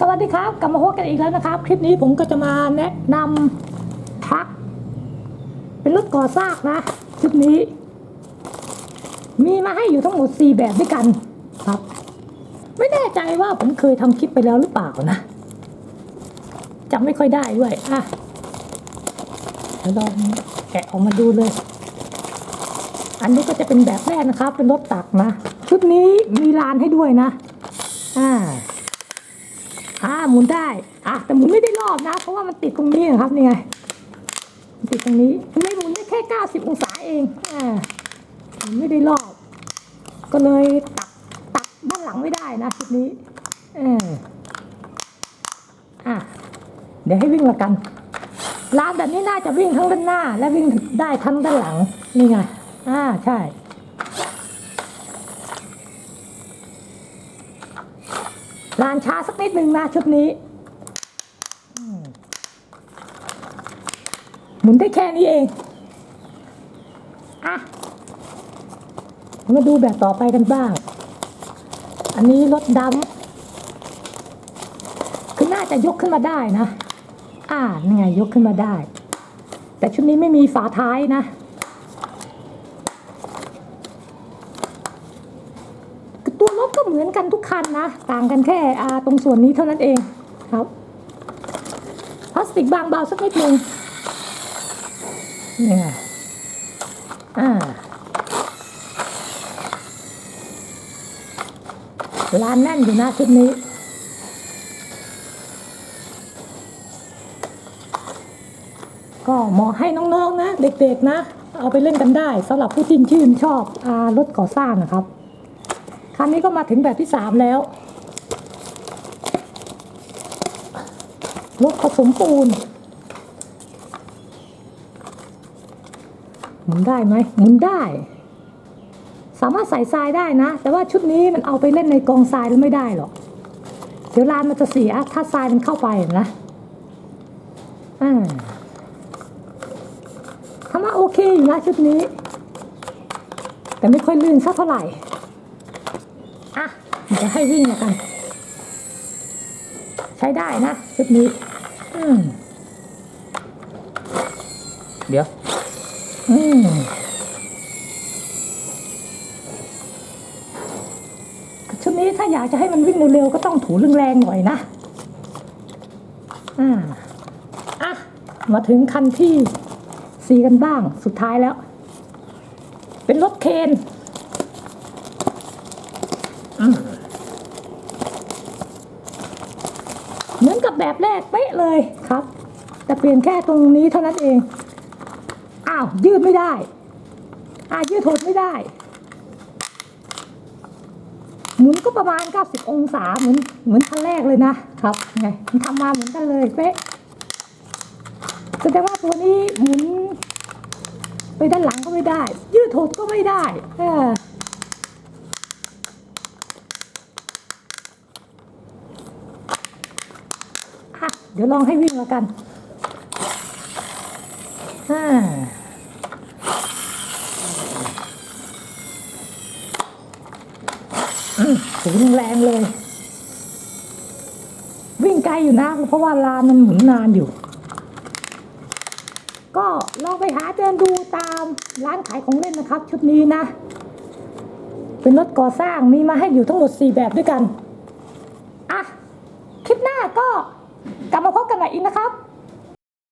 สวัสดีครับกลับมาพบกันอีกแล้วนะครับ คลิปนี้ผมก็จะมาแนะนำทรัคเป็นรถก่อสร้างนะชุดนี้ มีมาให้อยู่ทั้งหมด 4 แบบด้วยกันครับ ไม่แน่ใจว่าผมเคยทำคลิปไปแล้วหรือเปล่านะจำไม่ค่อยได้ด้วยอะเดี๋ยวลองแกะออกมาดูเลย อันนี้ก็จะเป็นแบบแรกนะครับ เป็นรถตักนะ ชุดนี้มีลานให้ด้วยนะ อ่า อ่าหมุนได้ อะแต่หมุนไม่ได้รอบนะ เพราะว่ามันติดตรงนี้ครับเนี่ยมันติดตรงนี้ไม่หมุนได้แค่90องศาเองอ่าหมุนไม่ได้รอบ ก็เลยตักตักด้านหลังไม่ได้นะชุดนี้เอออะเดี๋ยวให้วิ่งละกันร้านแบบนี้น่าจะวิ่งทั้งด้านหน้า และวิ่งได้ทั้งด้านหลังนี่ไงอ่าใช่ ลานช้าสักนิดนึงนะชุดนี้หมุนได้แค่นี้เองอะมาดูแบบต่อไปกันบ้าง อันนี้รถดำคือน่าจะยกขึ้นมาได้นะ อ่านี่ไงยกขึ้นมาได้ แต่ชุดนี้ไม่มีฝาท้ายนะ ตัวรถก็ เหมือนกันทุกคันนะ ต่างกันแค่อาตรงส่วนนี้เท่านั้นเองครับพลาสติกบางเบาสักนิดนึงนี่ไงอ่าลานแน่นอยู่นะชุดนี้ก็เหมาะให้น้องๆนะ เด็กๆนะ เอาไปเล่นกันได้สำหรับผู้ที่ชื่นชอบอารถก่อสร้างนะครับ คันนี้ก็มาถึงแบบที่สามแล้วรถผสมปูนหมุนได้ไหมหมุนได้ สามารถใส่ทรายได้นะ แต่ว่าชุดนี้มันเอาไปเล่นในกองทรายแล้วไม่ได้หรอกเดี๋ยวลานมันจะเสียถ้าทรายมันเข้าไปนะอ่าทำมาโอเคอยู่นะชุดนี้ แต่ไม่ค่อยลื่นสักเท่าไหร่ อะเดี๋ยวให้วิ่งแล้วกัน ใช้ได้นะชุดนี้อืมเดี๋ยว อืมชุดนี้ถ้าอยากจะให้มันวิ่งเร็วๆก็ต้องถูแรงๆหน่อยนะ อ่า อะ มาถึงคันที่สี่กันบ้างสุดท้ายแล้ว เป็นรถเคน เหมือนกับแบบแรกเป๊ะเลยครับ แต่เปลี่ยนแค่ตรงนี้เท่านั้นเอง อ้าว ยืดไม่ได้อ่ายืดหดไม่ได้ หมุนก็ประมาณ 90 องศาเหมือนเหมือนคันแรกเลยนะครับไงมันทำมาเหมือนกันเลยเป๊ะแสดงว่าตัวนี้หมุนไปด้านหลังก็ไม่ได้ ยืดหดก็ไม่ได้เออ เดี๋ยวลองให้วิ่งแล้วกันอ่าอืมถูแรงเลย วิ่งไกลอยู่นะ เพราะว่าลานมันหมุนนานอยู่ ก็ลองไปหาเดินดูตามร้านขายของเล่นนะครับ ชุดนี้นะ เป็นรถก่อสร้างมีมาให้อยู่ทั้งหมด 4 แบบด้วยกัน อะ คลิปหน้าก็ กลับมาพบกันใหม่อีกนะครับ